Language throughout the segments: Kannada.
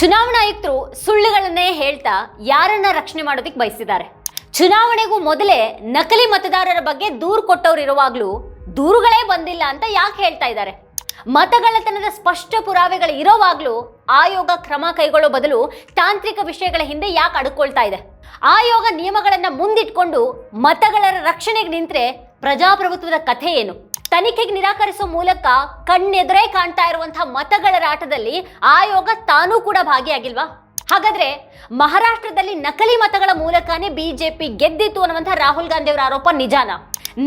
ಚುನಾವಣಾ ಆಯುಕ್ತರು ಸುಳ್ಳುಗಳನ್ನೇ ಹೇಳ್ತಾ ಯಾರನ್ನ ರಕ್ಷಣೆ ಮಾಡೋದಕ್ಕೆ ಬಯಸಿದ್ದಾರೆ ಚುನಾವಣೆಗೂ ಮೊದಲೇ ನಕಲಿ ಮತದಾರರ ಬಗ್ಗೆ ದೂರು ಕೊಟ್ಟವ್ರು ಇರುವಾಗ್ಲೂ ದೂರುಗಳೇ ಬಂದಿಲ್ಲ ಅಂತ ಯಾಕೆ ಹೇಳ್ತಾ ಇದ್ದಾರೆ? ಮತಗಳತನದ ಸ್ಪಷ್ಟ ಪುರಾವೆಗಳು ಇರೋವಾಗ್ಲೂ ಆಯೋಗ ಕ್ರಮ ಕೈಗೊಳ್ಳೋ ಬದಲು ತಾಂತ್ರಿಕ ವಿಷಯಗಳ ಹಿಂದೆ ಯಾಕೆ ಅಡ್ಕೊಳ್ತಾ ಇದೆ? ಆಯೋಗ ನಿಯಮಗಳನ್ನ ಮುಂದಿಟ್ಕೊಂಡು ಮತಗಳ ರಕ್ಷಣೆಗೆ ನಿಂತರೆ ಪ್ರಜಾಪ್ರಭುತ್ವದ ಕಥೆ ಏನು? ತನಿಖೆಗೆ ನಿರಾಕರಿಸುವ ಮೂಲಕ ಕಣ್ಣೆದುರೇ ಕಾಣ್ತಾ ಇರುವಂತಹ ಮತಗಳ ರಾಟದಲ್ಲಿ ಆಯೋಗ ತಾನೂ ಕೂಡ ಭಾಗಿಯಾಗಿಲ್ವಾ? ಹಾಗಾದ್ರೆ ಮಹಾರಾಷ್ಟ್ರದಲ್ಲಿ ನಕಲಿ ಮತಗಳ ಮೂಲಕನೇ ಬಿಜೆಪಿ ಗೆದ್ದಿತ್ತು ಅನ್ನುವಂತಹ ರಾಹುಲ್ ಗಾಂಧಿ ಅವರ ಆರೋಪ ನಿಜಾನ?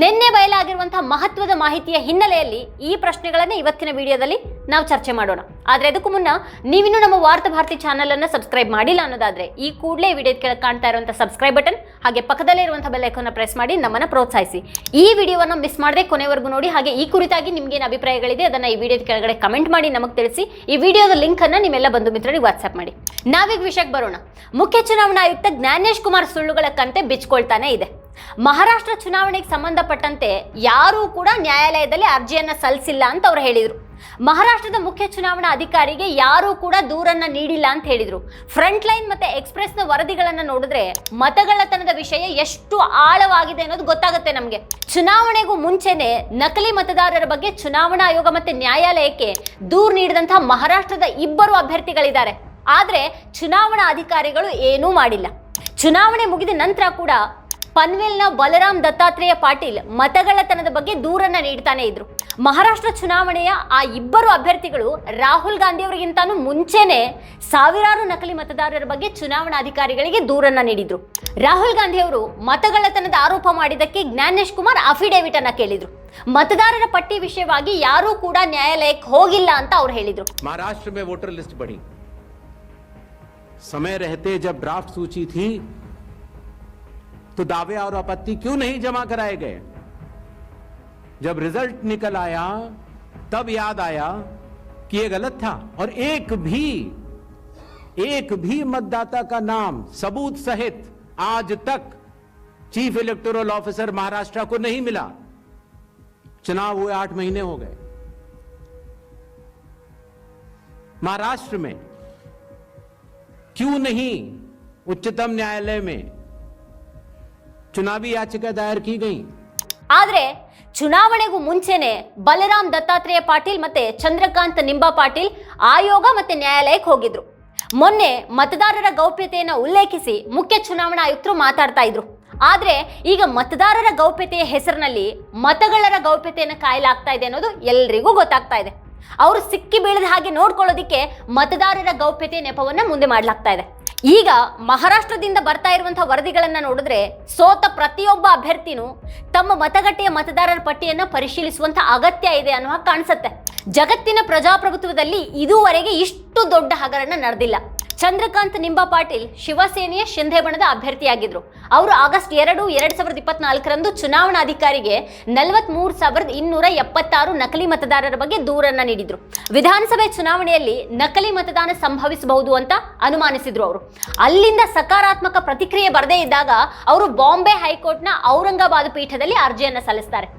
ನಿನ್ನೆ ಬಯಲಾಗಿರುವಂತಹ ಮಹತ್ವದ ಮಾಹಿತಿಯ ಹಿನ್ನೆಲೆಯಲ್ಲಿ ಈ ಪ್ರಶ್ನೆಗಳನ್ನ ಇವತ್ತಿನ ವಿಡಿಯೋದಲ್ಲಿ ನಾವು ಚರ್ಚೆ ಮಾಡೋಣ. ಆದ್ರೆ ಅದಕ್ಕೂ ಮುನ್ನ ನೀವಿನ್ನೂ ನಮ್ಮ ವಾರ್ತಾ ಭಾರತಿ ಚಾನೆಲ್ ಅನ್ನ ಸಬ್ಸ್ಕ್ರೈಬ್ ಮಾಡಿಲ್ಲ ಅನ್ನೋದಾದ್ರೆ ಈ ಕೂಡಲೇ ವಿಡಿಯೋ ಕೆಳಗೆ ಕಾಣ್ತಾ ಇರುವಂತಹ ಸಬ್ಸ್ಕ್ರೈಬ್ ಬಟನ್, ಹಾಗೆ ಪಕ್ಕದಲ್ಲೇ ಇರುವಂತಹ ಬೆಲ್ ಐಕಾನ್ ಪ್ರೆಸ್ ಮಾಡಿ ನಮ್ಮನ್ನ ಪ್ರೋತ್ಸಾಹಿಸಿ. ಈ ವಿಡಿಯೋವನ್ನು ಮಿಸ್ ಮಾಡದೆ ಕೊನೆವರೆಗೂ ನೋಡಿ, ಹಾಗೆ ಈ ಕುರಿತಾಗಿ ನಿಮ್ಗೇನು ಅಭಿಪ್ರಾಯಗಳಿದೆ ಅದನ್ನ ಈ ವಿಡಿಯೋದ ಕೆಳಗಡೆ ಕಮೆಂಟ್ ಮಾಡಿ ನಮಗೆ ತಿಳಿಸಿ. ಈ ವಿಡಿಯೋದ ಲಿಂಕ್ ಅನ್ನ ನಿಮ್ಮೆಲ್ಲ ಬಂಧು ಮಿತ್ರರಿಗೆ ವಾಟ್ಸ್ಆಪ್ ಮಾಡಿ. ನಾವೀಗ ವಿಷಯಕ್ಕೆ ಬರೋಣ. ಮುಖ್ಯ ಚುನಾವಣಾ ಆಯುಕ್ತ ಜ್ಞಾನೇಶ್ ಕುಮಾರ್ ಸುಳ್ಳುಗಳ ಕಂತೆ ಬಿಚ್ಕೊಳ್ತಾನೆ ಇದೆ. ಮಹಾರಾಷ್ಟ್ರ ಚುನಾವಣೆಗೆ ಸಂಬಂಧಪಟ್ಟಂತೆ ಯಾರೂ ಕೂಡ ನ್ಯಾಯಾಲಯದಲ್ಲಿ ಅರ್ಜಿಯನ್ನು ಸಲ್ಲಿಸಿಲ್ಲ ಅಂತ ಅವ್ರು ಹೇಳಿದರು. ಮಹಾರಾಷ್ಟ್ರದ ಮುಖ್ಯ ಚುನಾವಣಾ ಅಧಿಕಾರಿಗೆ ಯಾರೂ ಕೂಡ ದೂರನ್ನ ನೀಡಿಲ್ಲ ಅಂತ ಹೇಳಿದ್ರು. ಫ್ರಂಟ್ ಲೈನ್ ಮತ್ತೆ ಎಕ್ಸ್ಪ್ರೆಸ್ನ ವರದಿಗಳನ್ನ ನೋಡಿದ್ರೆ ಮತಗಳತನದ ವಿಷಯ ಎಷ್ಟು ಆಳವಾಗಿದೆ ಅನ್ನೋದು ಗೊತ್ತಾಗುತ್ತೆ ನಮಗೆ. ಚುನಾವಣೆಗೂ ಮುಂಚೆನೆ ನಕಲಿ ಮತದಾರರ ಬಗ್ಗೆ ಚುನಾವಣಾ ಆಯೋಗ ಮತ್ತೆ ನ್ಯಾಯಾಲಯಕ್ಕೆ ದೂರು ನೀಡಿದಂತಹ ಮಹಾರಾಷ್ಟ್ರದ ಇಬ್ಬರು ಅಭ್ಯರ್ಥಿಗಳಿದ್ದಾರೆ. ಆದ್ರೆ ಚುನಾವಣಾ ಅಧಿಕಾರಿಗಳು ಏನೂ ಮಾಡಿಲ್ಲ. ಚುನಾವಣೆ ಮುಗಿದ ನಂತರ ಕೂಡ ಪನ್ವೇಲ್ನ ಬಲರಾಮ್ ದತ್ತಾತ್ರೇಯ ಪಾಟೀಲ್ ಮತಗಳ್ಳತನದ ಬಗ್ಗೆ ದೂರನ್ನ ನೀಡ್ತಾನೆ ಇದ್ರು ಮಹಾರಾಷ್ಟ್ರ ಚುನಾವಣೆಯ ಆ ಇಬ್ಬರು ಅಭ್ಯರ್ಥಿಗಳು ರಾಹುಲ್ ಗಾಂಧಿ ಅವರಿಗಿಂತಾನು ಮುಂಚೆನೆ ಸಾವಿರಾರು ನಕಲಿ ಮತದಾರರ ಬಗ್ಗೆ ಚುನಾವಣಾಧಿಕಾರಿಗಳಿಗೆ ದೂರನ್ನ ನೀಡಿದ್ರು ರಾಹುಲ್ ಗಾಂಧಿ ಅವರು ಮತಗಳ್ಳತನದ ಆರೋಪ ಮಾಡಿದ್ದಕ್ಕೆ ಜ್ಞಾನೇಶ್ ಕುಮಾರ್ ಅಫಿಡೇವಿಟ್ ಅನ್ನ ಕೇಳಿದ್ರು ಮತದಾರರ ಪಟ್ಟಿ ವಿಷಯವಾಗಿ ಯಾರೂ ಕೂಡ ನ್ಯಾಯಾಲಯಕ್ಕೆ ಹೋಗಿಲ್ಲ ಅಂತ ಅವ್ರು ಹೇಳಿದ್ರು महाराष्ट्र में वोटर लिस्ट बढ़ी समय रहते जब ड्राफ्ट सूची थी तो दावे और आपत्ति क्यों नहीं जमा कराए गए? जब रिज़ल्ट निकल आया, तब याद आया कि यह गलत था। और एक भी एक भी मतदाता का नाम, सबूत सहित आज तक चीफ इलेक्टोरल ऑफिसर महाराष्ट्र को नहीं मिला। चुनाव हुए आठ महीने हो गए। महाराष्ट्र में क्यों नहीं उच्चतम न्यायालय में ಚುನಾವಿ ಯಾಚಿಕೆ ದಾಯರ್ ಕಿ ಆದ್ರೆ ಚುನಾವಣೆಗೂ ಮುಂಚೆನೆ ಬಲರಾಮ್ ದತ್ತಾತ್ರೇಯ ಪಾಟೀಲ್ ಮತ್ತೆ ಚಂದ್ರಕಾಂತ್ ನಿಂಬಾ ಪಾಟೀಲ್ ಆಯೋಗ ಮತ್ತೆ ನ್ಯಾಯಾಲಯಕ್ಕೆ ಹೋಗಿದ್ರು. ಮೊನ್ನೆ ಮತದಾರರ ಗೌಪ್ಯತೆಯನ್ನು ಉಲ್ಲೇಖಿಸಿ ಮುಖ್ಯ ಚುನಾವಣಾ ಆಯುಕ್ತರು ಮಾತಾಡ್ತಾ ಇದ್ರು. ಆದ್ರೆ ಈಗ ಮತದಾರರ ಗೌಪ್ಯತೆಯ ಹೆಸರಿನಲ್ಲಿ ಮತಗಳರ ಗೌಪ್ಯತೆಯನ್ನು ಕಾಯಲಾಗ್ತಾ ಇದೆ ಅನ್ನೋದು ಎಲ್ರಿಗೂ ಗೊತ್ತಾಗ್ತಾ ಇದೆ. ಅವರು ಸಿಕ್ಕಿ ಬೀಳದ ಹಾಗೆ ನೋಡ್ಕೊಳ್ಳೋದಿಕ್ಕೆ ಮತದಾರರ ಗೌಪ್ಯತೆ ನೆಪವನ್ನ ಮುಂದೆ ಮಾಡಲಾಗ್ತಾ ಇದೆ. ಈಗ ಮಹಾರಾಷ್ಟ್ರದಿಂದ ಬರ್ತಾ ಇರುವಂತಹ ವರದಿಗಳನ್ನ ನೋಡಿದ್ರೆ ಸೋತ ಪ್ರತಿಯೊಬ್ಬ ಅಭ್ಯರ್ಥಿನೂ ತಮ್ಮ ಮತಗಟ್ಟೆಯ ಮತದಾರರ ಪಟ್ಟಿಯನ್ನು ಪರಿಶೀಲಿಸುವಂತ ಅಗತ್ಯ ಇದೆ ಅನ್ನುವ ಕಾಣಿಸುತ್ತೆ. ಜಗತ್ತಿನ ಪ್ರಜಾಪ್ರಭುತ್ವದಲ್ಲಿ ಇದುವರೆಗೆ ಇಷ್ಟು ದೊಡ್ಡ ಹಗರಣ ನಡೆದಿಲ್ಲ. ಚಂದ್ರಕಾಂತ್ ನಿಂಬಾ ಪಾಟೀಲ್ ಶಿವಸೇನೆಯ ಶಿಂಧೆ ಬಣದ ಅಭ್ಯರ್ಥಿಯಾಗಿದ್ರು. ಅವರು ಆಗಸ್ಟ್ ಎರಡು ಎರಡು ಸಾವಿರದ ಇಪ್ಪತ್ನಾಲ್ಕರಂದು ಚುನಾವಣಾಧಿಕಾರಿಗೆ ನಲವತ್ಮೂರು ಸಾವಿರದ ಇನ್ನೂರ ಎಪ್ಪತ್ತಾರು ನಕಲಿ ಮತದಾರರ ಬಗ್ಗೆ ದೂರನ್ನ ನೀಡಿದ್ರು. ವಿಧಾನಸಭೆ ಚುನಾವಣೆಯಲ್ಲಿ ನಕಲಿ ಮತದಾನ ಸಂಭವಿಸಬಹುದು ಅಂತ ಅನುಮಾನಿಸಿದ್ರು ಅವರು. ಅಲ್ಲಿಂದ ಸಕಾರಾತ್ಮಕ ಪ್ರತಿಕ್ರಿಯೆ ಬರದೇ ಇದ್ದಾಗ ಅವರು ಬಾಂಬೆ ಹೈಕೋರ್ಟ್ನ ಔರಂಗಾಬಾದ್ ಪೀಠದಲ್ಲಿ ಅರ್ಜಿಯನ್ನು ಸಲ್ಲಿಸ್ತಾರೆ.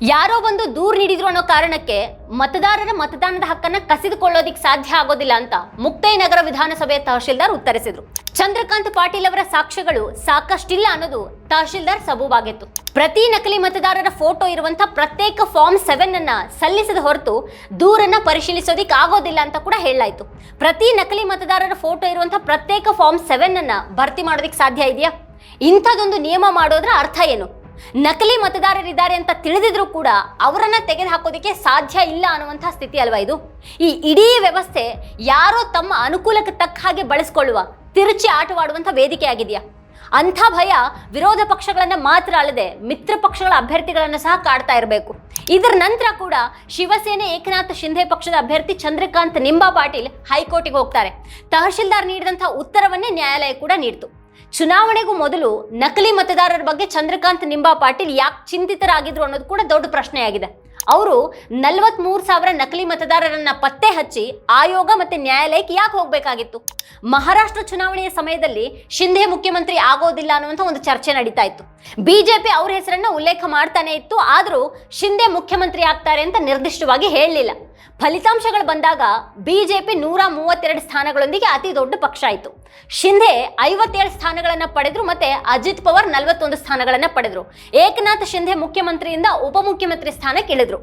ಯಾರೋ ಒಂದು ದೂರು ನೀಡಿದ್ರು ಅನ್ನೋ ಕಾರಣಕ್ಕೆ ಮತದಾರರ ಮತದಾನದ ಹಕ್ಕನ್ನ ಕಸಿದುಕೊಳ್ಳೋದಿಕ್ ಸಾಧ್ಯ ಆಗೋದಿಲ್ಲ ಅಂತ ಮುಕ್ತೈ ನಗರ ವಿಧಾನಸಭೆಯ ತಹಶೀಲ್ದಾರ್ ಉತ್ತರಿಸಿದ್ರು. ಚಂದ್ರಕಾಂತ್ ಪಾಟೀಲ್ ಅವರ ಸಾಕ್ಷ್ಯಗಳು ಸಾಕಷ್ಟಿಲ್ಲ ಅನ್ನೋದು ತಹಶೀಲ್ದಾರ್ ಸಬೂಬಾಗಿತ್ತು. ಪ್ರತಿ ನಕಲಿ ಮತದಾರರ ಫೋಟೋ ಇರುವಂತ ಪ್ರತ್ಯೇಕ ಫಾರ್ಮ್ ಸೆವೆನ್ ಅನ್ನ ಸಲ್ಲಿಸದ ಹೊರತು ದೂರನ್ನ ಪರಿಶೀಲಿಸೋದಿಕ್ ಆಗೋದಿಲ್ಲ ಅಂತ ಕೂಡ ಹೇಳಲಾಯಿತು. ಪ್ರತಿ ನಕಲಿ ಮತದಾರರ ಫೋಟೋ ಇರುವಂತ ಪ್ರತ್ಯೇಕ ಫಾರ್ಮ್ ಸೆವೆನ್ ಅನ್ನ ಭರ್ತಿ ಮಾಡೋದಿಕ್ ಸಾಧ್ಯ ಇದೆಯಾ? ಇಂಥದೊಂದು ನಿಯಮ ಮಾಡೋದ್ರ ಅರ್ಥ ಏನು? ನಕಲಿ ಮತದಾರರಿದ್ದಾರೆ ಅಂತ ತಿಳಿದಿದ್ರು ಕೂಡ ಅವರನ್ನ ತೆಗೆದು ಹಾಕೋದಕ್ಕೆ ಸಾಧ್ಯ ಇಲ್ಲ ಅನ್ನುವಂಥ ಸ್ಥಿತಿ ಅಲ್ವಾ ಇದು? ಈ ಇಡೀ ವ್ಯವಸ್ಥೆ ಯಾರೋ ತಮ್ಮ ಅನುಕೂಲಕ್ಕೆ ತಕ್ಕ ಹಾಗೆ ಬಳಸ್ಕೊಳ್ಳುವ, ತಿರುಚಿ ಆಟವಾಡುವಂಥ ವೇದಿಕೆ ಆಗಿದೆಯಾ? ಅಂಥ ಭಯ ವಿರೋಧ ಪಕ್ಷಗಳನ್ನ ಮಾತ್ರ ಅಲ್ಲದೆ ಮಿತ್ರ ಪಕ್ಷಗಳ ಅಭ್ಯರ್ಥಿಗಳನ್ನು ಸಹ ಕಾಡ್ತಾ ಇರಬೇಕು. ಇದರ ನಂತರ ಕೂಡ ಶಿವಸೇನೆ, ಏಕನಾಥ್ ಶಿಂಧೆ ಪಕ್ಷದ ಅಭ್ಯರ್ಥಿ ಚಂದ್ರಕಾಂತ್ ನಿಂಬಾ ಪಾಟೀಲ್ ಹೈಕೋರ್ಟಿಗೆ ಹೋಗ್ತಾರೆ. ತಹಶೀಲ್ದಾರ್ ನೀಡಿದಂಥ ಉತ್ತರವನ್ನೇ ನ್ಯಾಯಾಲಯ ಕೂಡ ನೀಡಿತು. ಚುನಾವಣೆಗೂ ಮೊದಲು ನಕಲಿ ಮತದಾರರ ಬಗ್ಗೆ ಚಂದ್ರಕಾಂತ್ ನಿಂಬಾ ಪಾಟೀಲ್ ಯಾಕೆ ಚಿಂತಿತರಾಗಿದ್ರು ಅನ್ನೋದು ಕೂಡ ದೊಡ್ಡ ಪ್ರಶ್ನೆಯಾಗಿದೆ. ಅವರು ನಲವತ್ಮೂರು ಸಾವಿರ ನಕಲಿ ಮತದಾರರನ್ನ ಪತ್ತೆ ಹಚ್ಚಿ ಆಯೋಗ ಮತ್ತೆ ನ್ಯಾಯಾಲಯಕ್ಕೆ ಯಾಕೆ ಹೋಗ್ಬೇಕಾಗಿತ್ತು? ಮಹಾರಾಷ್ಟ್ರ ಚುನಾವಣೆಯ ಸಮಯದಲ್ಲಿ ಶಿಂಧೆ ಮುಖ್ಯಮಂತ್ರಿ ಆಗೋದಿಲ್ಲ ಅನ್ನುವಂಥ ಒಂದು ಚರ್ಚೆ ನಡೀತಾ ಇತ್ತು. ಬಿಜೆಪಿ ಅವ್ರ ಹೆಸರನ್ನ ಉಲ್ಲೇಖ ಮಾಡ್ತಾನೆ ಇತ್ತು, ಆದರೂ ಶಿಂಧೆ ಮುಖ್ಯಮಂತ್ರಿ ಆಗ್ತಾರೆ ಅಂತ ನಿರ್ದಿಷ್ಟವಾಗಿ ಹೇಳಲಿಲ್ಲ. ಫಲಿತಾಂಶಗಳು ಬಂದಾಗ ಬಿಜೆಪಿ ನೂರ ಮೂವತ್ತೆರಡು ಸ್ಥಾನಗಳೊಂದಿಗೆ ಅತಿ ದೊಡ್ಡ ಪಕ್ಷ ಆಯಿತು. ಶಿಂಧೆ ಐವತ್ತೇಳು ಸ್ಥಾನಗಳನ್ನು ಪಡೆದ್ರು ಮತ್ತೆ ಅಜಿತ್ ಪವಾರ್ ನಲವತ್ತೊಂದು ಸ್ಥಾನಗಳನ್ನು ಪಡೆದ್ರು. ಏಕನಾಥ್ ಶಿಂಧೆ ಮುಖ್ಯಮಂತ್ರಿಯಿಂದ ಉಪಮುಖ್ಯಮಂತ್ರಿ ಸ್ಥಾನಕ್ಕೆ ಇಳಿದ್ರು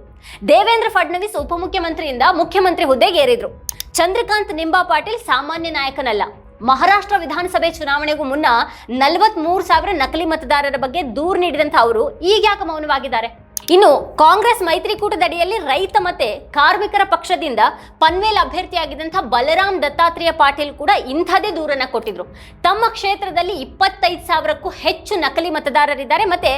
ದೇವೇಂದ್ರ ಫಡ್ನವೀಸ್ ಉಪಮುಖ್ಯಮಂತ್ರಿಯಿಂದ ಮುಖ್ಯಮಂತ್ರಿ ಹುದ್ದೆಗೆ ಏರಿದ್ರು. ಚಂದ್ರಕಾಂತ್ ನಿಂಬಾ ಪಾಟೀಲ್ ಸಾಮಾನ್ಯ ನಾಯಕನಲ್ಲ. ಮಹಾರಾಷ್ಟ್ರ ವಿಧಾನಸಭೆ ಚುನಾವಣೆಗೂ ಮುನ್ನ ನಲವತ್ಮೂರು ಸಾವಿರ ನಕಲಿ ಮತದಾರರ ಬಗ್ಗೆ ದೂರು ನೀಡಿದಂಥ ಅವರು ಈಗ ಯಾಕೆ ಮೌನವಾಗಿದ್ದಾರೆ? ಇನ್ನು ಕಾಂಗ್ರೆಸ್ ಮೈತ್ರಿಕೂಟದಡಿಯಲ್ಲಿ ರೈತ ಮತ್ತೆ ಕಾರ್ಮಿಕರ ಪಕ್ಷದಿಂದ ಪನ್ವೇಲ್ ಅಭ್ಯರ್ಥಿಯಾಗಿದ್ದಂಥ ಬಲರಾಮ್ ದತ್ತಾತ್ರೇಯ ಪಾಟೀಲ್ ಕೂಡ ಇಂಥದೇ ದೂರನ್ನ ಕೊಟ್ಟಿದ್ರು. ತಮ್ಮ ಕ್ಷೇತ್ರದಲ್ಲಿ ಇಪ್ಪತ್ತೈದು ಸಾವಿರಕ್ಕೂ ಹೆಚ್ಚು ನಕಲಿ ಮತದಾರರಿದ್ದಾರೆ ಮತ್ತೆ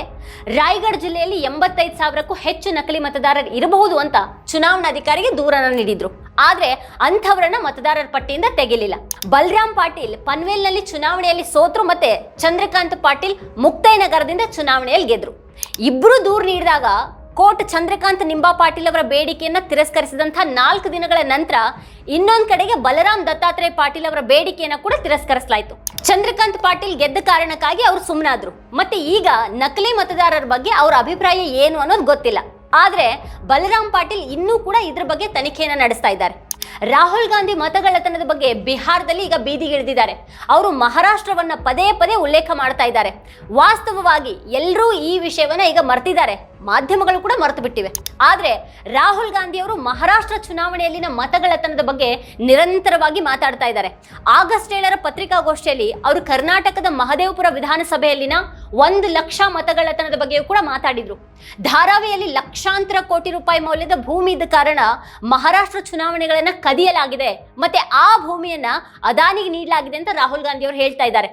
ರಾಯಗಢ ಜಿಲ್ಲೆಯಲ್ಲಿ ಎಂಬತ್ತೈದು ಸಾವಿರಕ್ಕೂ ಹೆಚ್ಚು ನಕಲಿ ಮತದಾರರು ಇರಬಹುದು ಅಂತ ಚುನಾವಣಾಧಿಕಾರಿಗೆ ದೂರನ ನೀಡಿದ್ರು. ಆದ್ರೆ ಅಂಥವರನ್ನ ಮತದಾರರ ಪಟ್ಟಿಯಿಂದ ತೆಗಿಲಿಲ್ಲ ಬಲರಾಮ್ ಪಾಟೀಲ್ ಪನ್ವೇಲ್ನಲ್ಲಿ ಚುನಾವಣೆಯಲ್ಲಿ ಸೋತ್ರು ಮತ್ತೆ ಚಂದ್ರಕಾಂತ್ ಪಾಟೀಲ್ ಮುಕ್ತಾಯ ನಗರದಿಂದ ಚುನಾವಣೆಯಲ್ಲಿ ಗೆದ್ರು. ಇಬ್ರು ದೂರು ನೀಡಿದಾಗ ಕೋರ್ಟ್ ಚಂದ್ರಕಾಂತ್ ನಿಂಬಾ ಪಾಟೀಲ್ ಅವರ ಬೇಡಿಕೆಯನ್ನು ತಿರಸ್ಕರಿಸಿದಂಥ ನಾಲ್ಕು ದಿನಗಳ ನಂತರ ಇನ್ನೊಂದು ಕಡೆಗೆ ಬಲರಾಮ್ ದತ್ತಾತ್ರೇಯ ಪಾಟೀಲ್ ಅವರ ಬೇಡಿಕೆಯನ್ನು ಕೂಡ ತಿರಸ್ಕರಿಸಲಾಯಿತು. ಚಂದ್ರಕಾಂತ್ ಪಾಟೀಲ್ ಗೆದ್ದ ಕಾರಣಕ್ಕಾಗಿ ಅವರು ಸುಮ್ಮನಾದ್ರು ಮತ್ತೆ ಈಗ ನಕಲಿ ಮತದಾರರ ಬಗ್ಗೆ ಅವರ ಅಭಿಪ್ರಾಯ ಏನು ಅನ್ನೋದು ಗೊತ್ತಿಲ್ಲ. ಆದರೆ ಬಲರಾಮ್ ಪಾಟೀಲ್ ಇನ್ನೂ ಕೂಡ ಇದ್ರ ಬಗ್ಗೆ ತನಿಖೆಯನ್ನು ನಡೆಸ್ತಾ ಇದ್ದಾರೆ. ರಾಹುಲ್ ಗಾಂಧಿ ಮತಗಳ್ಳತನದ ಬಗ್ಗೆ ಬಿಹಾರದಲ್ಲಿ ಈಗ ಬೀದಿಗಿಳಿದಿದ್ದಾರೆ ಅವರು ಮಹಾರಾಷ್ಟ್ರವನ್ನ ಪದೇ ಪದೇ ಉಲ್ಲೇಖ ಮಾಡ್ತಾ ಇದ್ದಾರೆ. ವಾಸ್ತವವಾಗಿ ಎಲ್ಲರೂ ಈ ವಿಷಯವನ್ನ ಈಗ ಮರ್ತಿದ್ದಾರೆ. ಮಾಧ್ಯಮಗಳು ಕೂಡ ಮರೆತು ಬಿಟ್ಟಿವೆ. ಆದ್ರೆ ರಾಹುಲ್ ಗಾಂಧಿ ಅವರು ಮಹಾರಾಷ್ಟ್ರ ಚುನಾವಣೆಯಲ್ಲಿನ ಮತಗಳತನದ ಬಗ್ಗೆ ನಿರಂತರವಾಗಿ ಮಾತಾಡ್ತಾ ಇದ್ದಾರೆ. ಆಗಸ್ಟ್ ಏಳರ ಪತ್ರಿಕಾಗೋಷ್ಠಿಯಲ್ಲಿ ಅವರು ಕರ್ನಾಟಕದ ಮಹದೇವಪುರ ವಿಧಾನಸಭೆಯಲ್ಲಿನ ಒಂದು ಲಕ್ಷ ಮತಗಳತನದ ಬಗ್ಗೆಯೂ ಕೂಡ ಮಾತಾಡಿದ್ರು. ಧಾರಾವಿಯಲ್ಲಿ ಲಕ್ಷಾಂತರ ಕೋಟಿ ರೂಪಾಯಿ ಮೌಲ್ಯದ ಭೂಮಿ ಇದ್ದ ಕಾರಣ ಮಹಾರಾಷ್ಟ್ರ ಚುನಾವಣೆಗಳನ್ನ ಕದಿಯಲಾಗಿದೆ. ಮತ್ತೆ ಆ ಭೂಮಿಯನ್ನ ಅದಾನಿಗೆ ನೀಡಲಾಗಿದೆ ಅಂತ ರಾಹುಲ್ ಗಾಂಧಿ ಅವರು ಹೇಳ್ತಾ ಇದ್ದಾರೆ.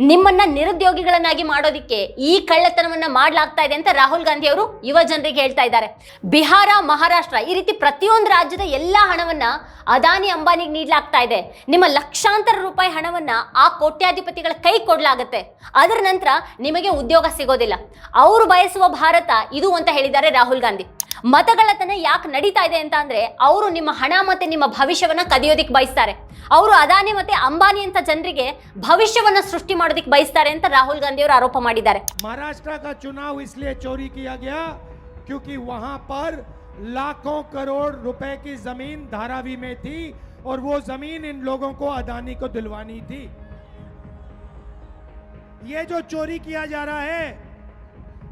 ನಿಮ್ಮನ್ನ ನಿರುದ್ಯೋಗಿಗಳನ್ನಾಗಿ ಮಾಡೋದಿಕ್ಕೆ ಈ ಕಳ್ಳತನವನ್ನ ಮಾಡಲಾಗ್ತಾ ಇದೆ ಅಂತ ರಾಹುಲ್ ಗಾಂಧಿ ಅವರು ಯುವ ಜನರಿಗೆ ಹೇಳ್ತಾ ಇದ್ದಾರೆ. ಬಿಹಾರ, ಮಹಾರಾಷ್ಟ್ರ ಈ ರೀತಿ ಪ್ರತಿಯೊಂದು ರಾಜ್ಯದ ಎಲ್ಲ ಹಣವನ್ನ ಅದಾನಿ ಅಂಬಾನಿಗೆ ನೀಡಲಾಗ್ತಾ ಇದೆ. ನಿಮ್ಮ ಲಕ್ಷಾಂತರ ರೂಪಾಯಿ ಹಣವನ್ನ ಆ ಕೋಟ್ಯಾಧಿಪತಿಗಳ ಕೈ ಕೊಡ್ಲಾಗತ್ತೆ. ಅದರ ನಂತರ ನಿಮಗೆ ಉದ್ಯೋಗ ಸಿಗೋದಿಲ್ಲ. ಅವರು ಬಯಸುವ ಭಾರತ ಇದು ಅಂತ ಹೇಳಿದ್ದಾರೆ ರಾಹುಲ್ ಗಾಂಧಿ. ಮತಗಳತನ ಯಾಕೆ ನಡೀತಾ ಇದೆ ಅಂತ ಅಂದ್ರೆ ಅವರು ನಿಮ್ಮ ಹಣ ಮತ್ತೆ ನಿಮ್ಮ ಭವಿಷ್ಯವನ್ನ ಕದಿಯೋದಿಕ್ ಬಯಸ್ತಾರೆ ಅವರು ಅದಾನಿ ಮತ್ತೆ ಅಂಬಾನಿ ಅಂತ ಜನರಿಗೆ ಭವಿಷ್ಯವನ್ನ ಸೃಷ್ಟಿ ಮಾಡೋದಿಕ್ ಬಯಸ್ತಾರೆ ಅಂತ ರಾಹುಲ್ ಗಾಂಧಿ ಅವರು ಆರೋಪ ಮಾಡಿದ್ದಾರೆ महाराष्ट्र का चुनाव इसलिए चोरी किया गया क्योंकि वहां पर लाखों करोड़ रुपए की जमीन धारावी में थी और वो जमीन इन लोगों को अदानी को दिलवानी थी ये जो चोरी किया जा रहा है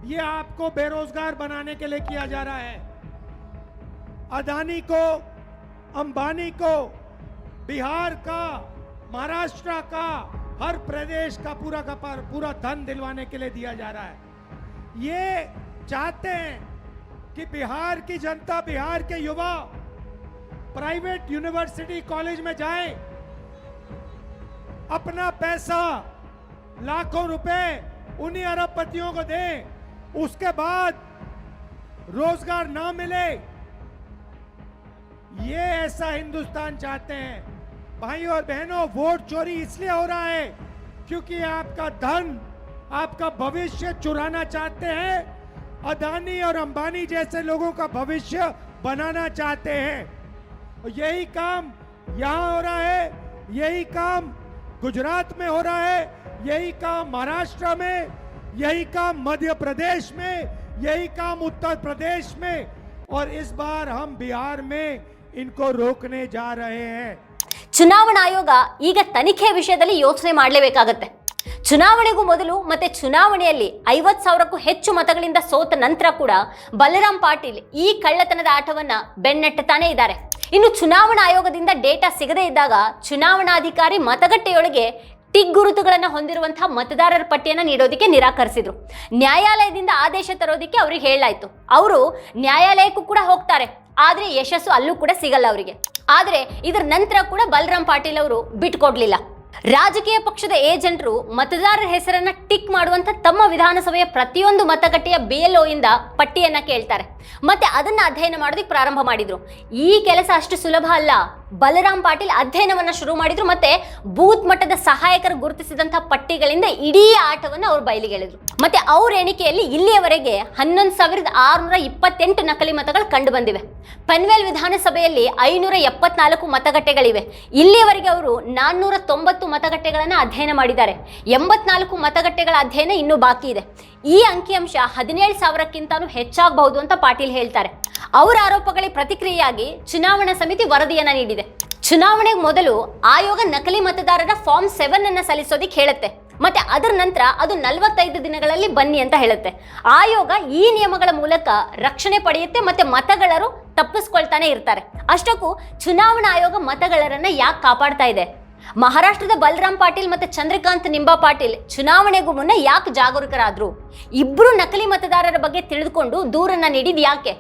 ये आपको बेरोजगार बनाने के लिए किया जा रहा है। अदानी को, अंबानी को, बिहार का, महाराष्ट्र का, हर प्रदेश का पूरा का पर- धन दिलवाने के लिए दिया जा रहा है। ये चाहते हैं कि बिहार की जनता, बिहार के युवा प्राइवेट यूनिवर्सिटी कॉलेज में जाएँ, अपना पैसा लाखों रुपए उन्हीं अरबपतियों को दें उसके बाद रोज़गार ना मिले। ये ऐसा हिंदुस्तान चाहते हैं। भाई और बहनों, वोट चोरी इसलिए हो रहा है क्योंकि आपका धन, आपका भविष्य चुराना चाहते हैं। अदानी और अंबानी जैसे लोगों का भविष्य बनाना चाहते हैं। और यही काम यहाँ हो रहा है, यही काम गुजरात में हो रहा है, यही काम महाराष्ट्र में यही काम मध्य प्रदेश में यही काम उत्तर प्रदेश में और इस बार हम बिहार में इनको रोकने जा रहे हैं ಚುನಾವಣಾ ಆಯೋಗ ಈಗ ತನಿಖೆ ವಿಷಯದಲ್ಲಿ ಯೋಚನೆ ಮಾಡಲೇಬೇಕಾಗತ್ತೆ ಚುನಾವಣೆಗೂ ಮೊದಲು ಮತ್ತೆ ಚುನಾವಣೆಯಲ್ಲಿ ಐವತ್ ಸಾವಿರಕ್ಕೂ ಹೆಚ್ಚು ಮತಗಳಿಂದ ಸೋತ ನಂತರ ಕೂಡ ಬಲರಾಮ್ ಪಾಟೀಲ್ ಈ ಕಳ್ಳತನದ ಆಟವನ್ನ ಬೆನ್ನಟ್ಟುತ್ತಾನೆ ಇದ್ದಾರೆ ಇನ್ನು ಚುನಾವಣಾ ಆಯೋಗದಿಂದ ಡೇಟಾ ಸಿಗದೇ ಇದ್ದಾಗ ಚುನಾವಣಾಧಿಕಾರಿ ಮತಗಟ್ಟೆಯೊಳಗೆ ಟಿಗ್ ಗುರುತುಗಳನ್ನು ಹೊಂದಿರುವಂತಹ ಮತದಾರರ ಪಟ್ಟಿಯನ್ನು ನೀಡೋದಕ್ಕೆ ನಿರಾಕರಿಸಿದ್ರು. ನ್ಯಾಯಾಲಯದಿಂದ ಆದೇಶ ತರೋದಕ್ಕೆ ಅವ್ರಿಗೆ ಹೇಳಲಾಯಿತು. ಅವರು ನ್ಯಾಯಾಲಯಕ್ಕೂ ಕೂಡ ಹೋಗ್ತಾರೆ. ಆದರೆ ಯಶಸ್ಸು ಅಲ್ಲೂ ಕೂಡ ಸಿಗಲ್ಲ ಅವರಿಗೆ. ಆದರೆ ಇದರ ನಂತರ ಕೂಡ ಬಲರಾಮ್ ಪಾಟೀಲ್ ಅವರು ಬಿಟ್ಕೊಡ್ಲಿಲ್ಲ. ರಾಜಕೀಯ ಪಕ್ಷದ ಏಜೆಂಟರು ಮತದಾರರ ಹೆಸರನ್ನ ಟಿಕ್ ಮಾಡುವಂತ ತಮ್ಮ ವಿಧಾನಸಭೆಯ ಪ್ರತಿಯೊಂದು ಮತಗಟ್ಟೆಯ ಬಿ ಎಲ್ ಕೇಳ್ತಾರೆ. ಮತ್ತೆ ಅದನ್ನ ಅಧ್ಯಯನ ಮಾಡೋದಕ್ಕೆ ಪ್ರಾರಂಭ ಮಾಡಿದ್ರು. ಈ ಕೆಲಸ ಅಷ್ಟು ಸುಲಭ ಅಲ್ಲ. ಬಲರಾಮ್ ಪಾಟೀಲ್ ಅಧ್ಯಯನವನ್ನ ಶುರು ಮಾಡಿದ್ರು ಮತ್ತೆ ಬೂತ್ ಮಟ್ಟದ ಸಹಾಯಕರು ಗುರುತಿಸಿದಂತಹ ಪಟ್ಟಿಗಳಿಂದ ಇಡೀ ಆಟವನ್ನು ಅವರು ಬಯಲಿಗೆ ಮತ್ತು ಮತ್ತೆ ಅವ್ರ ಎಣಿಕೆಯಲ್ಲಿ ಇಲ್ಲಿಯವರೆಗೆ ಹನ್ನೊಂದು ಸಾವಿರದ ಆರುನೂರ ಇಪ್ಪತ್ತೆಂಟು ನಕಲಿ ಮತಗಳು ಕಂಡು ಬಂದಿವೆ. ಪನ್ವೇಲ್ ವಿಧಾನಸಭೆಯಲ್ಲಿ ಐನೂರ ಎಪ್ಪತ್ನಾಲ್ಕು ಮತಗಟ್ಟೆಗಳಿವೆ. ಇಲ್ಲಿಯವರೆಗೆ ಅವರು ನಾನ್ನೂರ ತೊಂಬತ್ತು ಮತಗಟ್ಟೆಗಳನ್ನು ಅಧ್ಯಯನ ಮಾಡಿದ್ದಾರೆ. ಎಂಬತ್ನಾಲ್ಕು ಮತಗಟ್ಟೆಗಳ ಅಧ್ಯಯನ ಇನ್ನೂ ಬಾಕಿ ಇದೆ. ಈ ಅಂಕಿಅಂಶ ಹದಿನೇಳು ಸಾವಿರಕ್ಕಿಂತಲೂ ಹೆಚ್ಚಾಗಬಹುದು ಅಂತ ಪಾಟೀಲ್ ಹೇಳ್ತಾರೆ. ಅವರ ಆರೋಪಗಳಿಗೆ ಪ್ರತಿಕ್ರಿಯೆಯಾಗಿ ಚುನಾವಣಾ ಸಮಿತಿ ವರದಿಯನ್ನ ನೀಡಿದೆ. ಚುನಾವಣೆಗೆ ಮೊದಲು ಆಯೋಗ ನಕಲಿ ಮತದಾರರ ಫಾರ್ಮ್ ಸೆವೆನ್ ಅನ್ನ ಸಲ್ಲಿಸೋದಿಕ್ ಹೇಳುತ್ತೆ. ಮತ್ತೆ ಅದರ ನಂತರ ಅದು ನಲವತ್ತೈದು ದಿನಗಳಲ್ಲಿ ಬನ್ನಿ ಅಂತ ಹೇಳುತ್ತೆ. ಆಯೋಗ ಈ ನಿಯಮಗಳ ಮೂಲಕ ರಕ್ಷಣೆ ಪಡೆಯುತ್ತೆ ಮತ್ತೆ ಮತಗಳರು ತಪ್ಪಿಸ್ಕೊಳ್ತಾನೆ ಇರ್ತಾರೆ. ಅಷ್ಟಕ್ಕೂ ಚುನಾವಣಾ ಆಯೋಗ ಮತಗಳರನ್ನ ಯಾಕೆ ಕಾಪಾಡ್ತಾ ಇದೆ? ಮಹಾರಾಷ್ಟ್ರದ ಬಲರಾಮ್ ಪಾಟೀಲ್ ಮತ್ತೆ ಚಂದ್ರಕಾಂತ್ ನಿಂಬಾ ಪಾಟೀಲ್ ಚುನಾವಣೆಗೂ ಮುನ್ನ ಯಾಕೆ ಜಾಗರೂಕರಾದ್ರು? ಇಬ್ರು ನಕಲಿ ಮತದಾರರ ಬಗ್ಗೆ ತಿಳಿದುಕೊಂಡು ದೂರನ್ನ ನೀಡಿದ್ ಯಾಕೆ?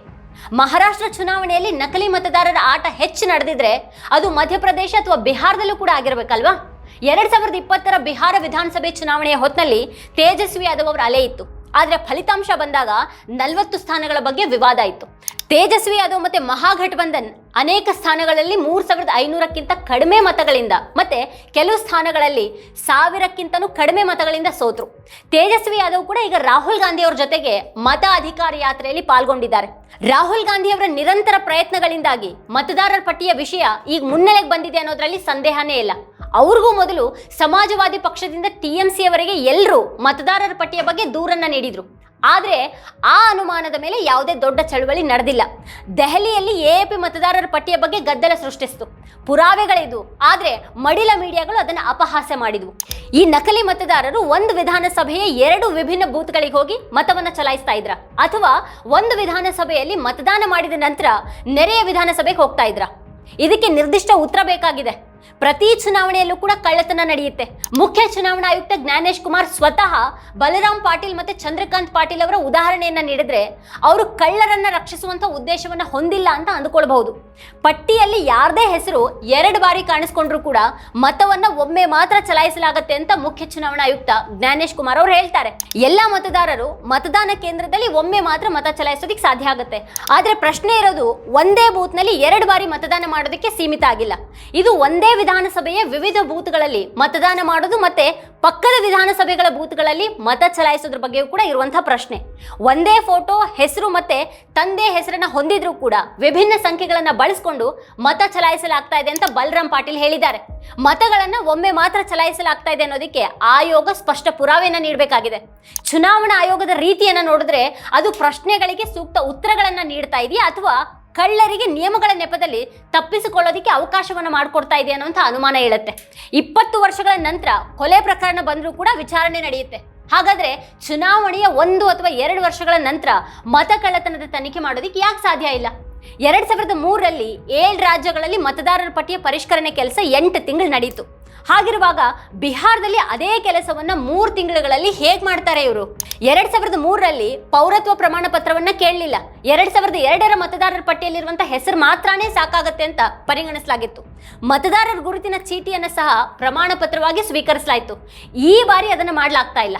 ಮಹಾರಾಷ್ಟ್ರ ಚುನಾವಣೆಯಲ್ಲಿ ನಕಲಿ ಮತದಾರರ ಆಟ ಹೆಚ್ಚು ನಡೆದಿದ್ರೆ ಅದು ಮಧ್ಯಪ್ರದೇಶ ಅಥವಾ ಬಿಹಾರದಲ್ಲೂ ಕೂಡ ಆಗಿರಬೇಕಲ್ವಾ? ಎರಡ್ ಸಾವಿರದ ಇಪ್ಪತ್ತರ ಬಿಹಾರ ವಿಧಾನಸಭೆ ಚುನಾವಣೆಯ ಹೊತ್ತಿನಲ್ಲಿ ತೇಜಸ್ವಿ ಯಾದವ್ ಅವರ ಅಲೆ ಇತ್ತು. ಆದರೆ ಫಲಿತಾಂಶ ಬಂದಾಗ ನಲವತ್ತು ಸ್ಥಾನಗಳ ಬಗ್ಗೆ ವಿವಾದ ಇತ್ತು. ತೇಜಸ್ವಿ ಯಾದವ್ ಮತ್ತೆ ಮಹಾಗಠಬಂಧನ್ ಅನೇಕ ಸ್ಥಾನಗಳಲ್ಲಿ ಮೂರು ಸಾವಿರದ ಐನೂರಕ್ಕಿಂತ ಕಡಿಮೆ ಮತಗಳಿಂದ, ಮತ್ತೆ ಕೆಲವು ಸ್ಥಾನಗಳಲ್ಲಿ ಸಾವಿರಕ್ಕಿಂತನೂ ಕಡಿಮೆ ಮತಗಳಿಂದ ಸೋತರು. ತೇಜಸ್ವಿ ಯಾದವ್ ಕೂಡ ಈಗ ರಾಹುಲ್ ಗಾಂಧಿ ಅವರ ಜೊತೆಗೆ ಮತ ಅಧಿಕಾರ ಯಾತ್ರೆಯಲ್ಲಿ ಪಾಲ್ಗೊಂಡಿದ್ದಾರೆ. ರಾಹುಲ್ ಗಾಂಧಿ ಅವರ ನಿರಂತರ ಪ್ರಯತ್ನಗಳಿಂದಾಗಿ ಮತದಾರರ ಪಟ್ಟಿಯ ವಿಷಯ ಈಗ ಮುನ್ನೆಲೆಗೆ ಬಂದಿದೆ ಅನ್ನೋದ್ರಲ್ಲಿ ಸಂದೇಹನೇ ಇಲ್ಲ. ಅವ್ರಿಗೂ ಮೊದಲು ಸಮಾಜವಾದಿ ಪಕ್ಷದಿಂದ ಟಿಎಂಸಿಯವರೆಗೆ ಎಲ್ಲರೂ ಮತದಾರರ ಪಟ್ಟಿಯ ಬಗ್ಗೆ ದೂರನ್ನ ನೀಡಿದ್ರು. ಆದರೆ ಆ ಅನುಮಾನದ ಮೇಲೆ ಯಾವುದೇ ದೊಡ್ಡ ಚಳವಳಿ ನಡೆದಿಲ್ಲ. ದೆಹಲಿಯಲ್ಲಿ ಎಎಪಿ ಮತದಾರರ ಪಟ್ಟಿಯ ಬಗ್ಗೆ ಗದ್ದಲ ಸೃಷ್ಟಿಸಿತು. ಪುರಾವೆಗಳಿದ್ವು. ಆದರೆ ಮಡಿಲ ಮೀಡಿಯಾಗಳು ಅದನ್ನು ಅಪಹಾಸ್ಯ ಮಾಡಿದ್ವು. ಈ ನಕಲಿ ಮತದಾರರು ಒಂದು ವಿಧಾನಸಭೆಯ ಎರಡು ವಿಭಿನ್ನ ಬೂತ್ಗಳಿಗೆ ಹೋಗಿ ಮತವನ್ನು ಚಲಾಯಿಸ್ತಾ ಇದ್ರ. ಅಥವಾ ಒಂದು ವಿಧಾನಸಭೆಯಲ್ಲಿ ಮತದಾನ ಮಾಡಿದ ನಂತರ ನೆರೆಯ ವಿಧಾನಸಭೆಗೆ ಹೋಗ್ತಾ ಇದ್ರ. ಇದಕ್ಕೆ ನಿರ್ದಿಷ್ಟ ಉತ್ತರ ಬೇಕಾಗಿದೆ. ಪ್ರತಿ ಚುನಾವಣೆಯಲ್ಲೂ ಕೂಡ ಕಳ್ಳತನ ನಡೆಯುತ್ತೆ. ಮುಖ್ಯ ಚುನಾವಣಾ ಆಯುಕ್ತ ಜ್ಞಾನೇಶ್ ಕುಮಾರ್ ಸ್ವತಃ ಬಲರಾಮ್ ಪಾಟೀಲ್ ಮತ್ತೆ ಚಂದ್ರಕಾಂತ್ ಪಾಟೀಲ್ ಅವರ ಉದಾಹರಣೆಯನ್ನ ನೀಡಿದ್ರೆ ಅವರು ಕಳ್ಳರನ್ನ ರಕ್ಷಿಸುವಂತ ಉದ್ದೇಶವನ್ನ ಹೊಂದಿಲ್ಲ ಅಂತ ಅಂದುಕೊಳ್ಬಹುದು. ಪಟ್ಟಿಯಲ್ಲಿ ಯಾರದೇ ಹೆಸರು ಎರಡು ಬಾರಿ ಕಾಣಿಸ್ಕೊಂಡ್ರು ಕೂಡ ಮತವನ್ನ ಒಮ್ಮೆ ಮಾತ್ರ ಚಲಾಯಿಸಲಾಗತ್ತೆ ಅಂತ ಮುಖ್ಯ ಚುನಾವಣಾ ಆಯುಕ್ತ ಜ್ಞಾನೇಶ್ ಕುಮಾರ್ ಅವರು ಹೇಳ್ತಾರೆ. ಎಲ್ಲಾ ಮತದಾರರು ಮತದಾನ ಕೇಂದ್ರದಲ್ಲಿ ಒಮ್ಮೆ ಮಾತ್ರ ಮತ ಚಲಾಯಿಸೋದಕ್ಕೆ ಸಾಧ್ಯ ಆಗುತ್ತೆ. ಆದ್ರೆ ಪ್ರಶ್ನೆ ಇರೋದು ಒಂದೇ ಬೂತ್ನಲ್ಲಿ ಎರಡು ಬಾರಿ ಮತದಾನ ಮಾಡೋದಕ್ಕೆ ಸೀಮಿತ ಆಗಿಲ್ಲ. ಇದು ಒಂದೇ ವಿಧಾನಸಭೆಯ ವಿವಿಧ ಬೂತ್ಗಳಲ್ಲಿ ಮತದಾನ ಮಾಡೋದು ಮತ್ತೆ ಪಕ್ಕದ ವಿಧಾನಸಭೆಗಳ ಬೂತ್ಗಳಲ್ಲಿ ಮತ ಚಲಾಯಿಸೋದ್ರ ಬಗ್ಗೆಯೂ ಕೂಡ ಇರುವಂತಹ ಪ್ರಶ್ನೆ. ಒಂದೇ ಫೋಟೋ, ಹೆಸರು ಮತ್ತೆ ತಂದೆ ಹೆಸರನ್ನ ಹೊಂದಿದ್ರೂ ಕೂಡ ವಿಭಿನ್ನ ಸಂಖ್ಯೆಗಳನ್ನ ಬಳಸಿಕೊಂಡು ಮತ ಚಲಾಯಿಸಲಾಗ್ತಾ ಇದೆ ಅಂತ ಬಲರಾಮ್ ಪಾಟೀಲ್ ಹೇಳಿದ್ದಾರೆ. ಮತಗಳನ್ನ ಒಮ್ಮೆ ಮಾತ್ರ ಚಲಾಯಿಸಲಾಗ್ತಾ ಇದೆ ಅನ್ನೋದಕ್ಕೆ ಆಯೋಗ ಸ್ಪಷ್ಟ ಪುರಾವೆಯನ್ನ ನೀಡಬೇಕಾಗಿದೆ. ಚುನಾವಣಾ ಆಯೋಗದ ರೀತಿಯನ್ನ ನೋಡಿದ್ರೆ ಅದು ಪ್ರಶ್ನೆಗಳಿಗೆ ಸೂಕ್ತ ಉತ್ತರಗಳನ್ನ ನೀಡ್ತಾ ಇದೆಯಾ ಅಥವಾ ಕಳ್ಳರಿಗೆ ನಿಯಮಗಳ ನೆಪದಲ್ಲಿ ತಪ್ಪಿಸಿಕೊಳ್ಳೋದಕ್ಕೆ ಅವಕಾಶವನ್ನು ಮಾಡಿಕೊಡ್ತಾ ಇದೆ ಅನ್ನುವಂಥ ಅನುಮಾನ ಹೇಳುತ್ತೆ. ಇಪ್ಪತ್ತು ವರ್ಷಗಳ ನಂತರ ಕೊಲೆ ಪ್ರಕರಣ ಬಂದರೂ ಕೂಡ ವಿಚಾರಣೆ ನಡೆಯುತ್ತೆ. ಹಾಗಾದ್ರೆ ಚುನಾವಣೆಯ ಒಂದು ಅಥವಾ ಎರಡು ವರ್ಷಗಳ ನಂತರ ಮತ ಕಳ್ಳತನದ ತನಿಖೆ ಮಾಡೋದಕ್ಕೆ ಯಾಕೆ ಸಾಧ್ಯ ಇಲ್ಲ? ಎರಡ್ ಸಾವಿರದ ಮೂರರಲ್ಲಿ ಏಳು ರಾಜ್ಯಗಳಲ್ಲಿ ಮತದಾರರ ಪಟ್ಟಿಯ ಪರಿಷ್ಕರಣೆ ಕೆಲಸ ಎಂಟು ತಿಂಗಳು ನಡೀತು. ಹಾಗಿರುವಾಗ ಬಿಹಾರದಲ್ಲಿ ಅದೇ ಕೆಲಸವನ್ನ ಮೂರು ತಿಂಗಳುಗಳಲ್ಲಿ ಹೇಗೆ ಮಾಡ್ತಾರೆ ಇವರು? ಎರಡು ಸಾವಿರದ ಮೂರರಲ್ಲಿ ಪೌರತ್ವ ಪ್ರಮಾಣ ಪತ್ರವನ್ನ ಕೇಳಲಿಲ್ಲ. ಎರಡ್ ಸಾವಿರದ ಎರಡರ ಮತದಾರರ ಪಟ್ಟಿಯಲ್ಲಿರುವಂಥ ಹೆಸರು ಮಾತ್ರನೇ ಸಾಕಾಗತ್ತೆ ಅಂತ ಪರಿಗಣಿಸಲಾಗಿತ್ತು. ಮತದಾರರ ಗುರುತಿನ ಚೀಟಿಯನ್ನು ಸಹ ಪ್ರಮಾಣ ಪತ್ರವಾಗಿ ಸ್ವೀಕರಿಸಲಾಯಿತು. ಈ ಬಾರಿ ಅದನ್ನು ಮಾಡಲಾಗ್ತಾ ಇಲ್ಲ.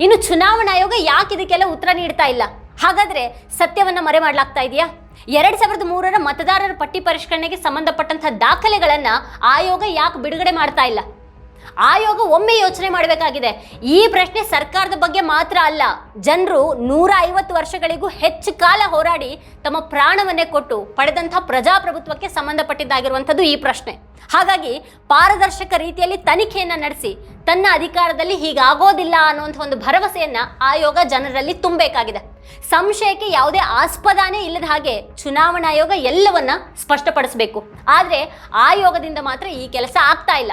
ಇನ್ನು ಚುನಾವಣಾ ಆಯೋಗ ಯಾಕೆ ಇದಕ್ಕೆಲ್ಲ ಉತ್ತರ ನೀಡ್ತಾ ಇಲ್ಲ? ಹಾಗಾದ್ರೆ ಸತ್ಯವನ್ನ ಮರೆ ಮಾಡಲಾಗ್ತಾ ಇದೆಯಾ? ಎರಡ್ ಸಾವಿರದ ಮೂರರ ಮತದಾರರ ಪಟ್ಟಿ ಪರಿಷ್ಕರಣೆಗೆ ಸಂಬಂಧಪಟ್ಟಂತಹ ದಾಖಲೆಗಳನ್ನ ಆಯೋಗ ಯಾಕೆ ಬಿಡುಗಡೆ ಮಾಡ್ತಾ ಇಲ್ಲ? ಆಯೋಗ ಒಮ್ಮೆ ಯೋಚನೆ ಮಾಡಬೇಕಾಗಿದೆ. ಈ ಪ್ರಶ್ನೆ ಸರ್ಕಾರದ ಬಗ್ಗೆ ಮಾತ್ರ ಅಲ್ಲ, ಜನರು ನೂರ ಐವತ್ತು ವರ್ಷಗಳಿಗೂ ಹೆಚ್ಚು ಕಾಲ ಹೋರಾಡಿ ತಮ್ಮ ಪ್ರಾಣವನ್ನೇ ಕೊಟ್ಟು ಪಡೆದಂತಹ ಪ್ರಜಾಪ್ರಭುತ್ವಕ್ಕೆ ಸಂಬಂಧಪಟ್ಟಿದ್ದಾಗಿರುವಂಥದ್ದು ಈ ಪ್ರಶ್ನೆ. ಹಾಗಾಗಿ ಪಾರದರ್ಶಕ ರೀತಿಯಲ್ಲಿ ತನಿಖೆಯನ್ನ ನಡೆಸಿ, ತನ್ನ ಅಧಿಕಾರದಲ್ಲಿ ಹೀಗಾಗೋದಿಲ್ಲ ಅನ್ನುವಂಥ ಒಂದು ಭರವಸೆಯನ್ನ ಆಯೋಗ ಜನರಲ್ಲಿ ತುಂಬಬೇಕಾಗಿದೆ. ಸಂಶಯಕ್ಕೆ ಯಾವುದೇ ಆಸ್ಪದಾನೇ ಇಲ್ಲದ ಹಾಗೆ ಚುನಾವಣಾ ಆಯೋಗ ಎಲ್ಲವನ್ನ ಸ್ಪಷ್ಟಪಡಿಸಬೇಕು. ಆದರೆ ಆಯೋಗದಿಂದ ಮಾತ್ರ ಈ ಕೆಲಸ ಆಗ್ತಾ ಇಲ್ಲ.